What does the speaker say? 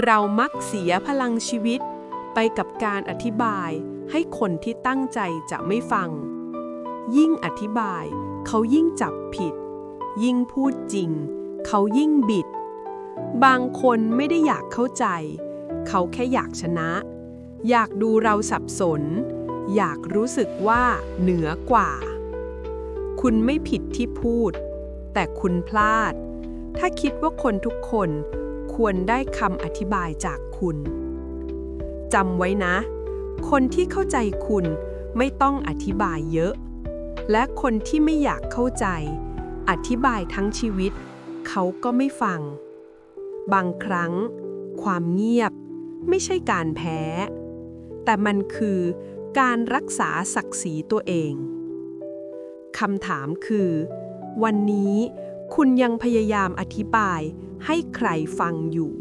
เรามักเสียพลังชีวิต ไปกับการอธิบายให้คนที่ตั้งใจจะไม่ฟัง ยิ่งอธิบาย เขายิ่งจับผิด ยิ่งพูดจริง เขายิ่งบิด บางคนไม่ได้อยากเข้าใจ เขาแค่อยากชนะ อยากดูเราสับสน อยากรู้สึกว่าเหนือกว่า คุณไม่ผิดที่พูด แต่คุณพลาด ถ้าคิดว่าคนทุกคน ควรได้คำอธิบายจากคุณจำไว้นะ คนที่เข้าใจคุณไม่ต้องอธิบายเยอะ และคนที่ไม่อยากเข้าใจ อธิบายทั้งชีวิต เขาก็ไม่ฟัง บางครั้ง ความเงียบไม่ใช่การแพ้ แต่มันคือการรักษาศักดิ์ศรีตัวเองคำถามคือ วันนี้ คุณยังพยายามอธิบายให้ใครฟังอยู่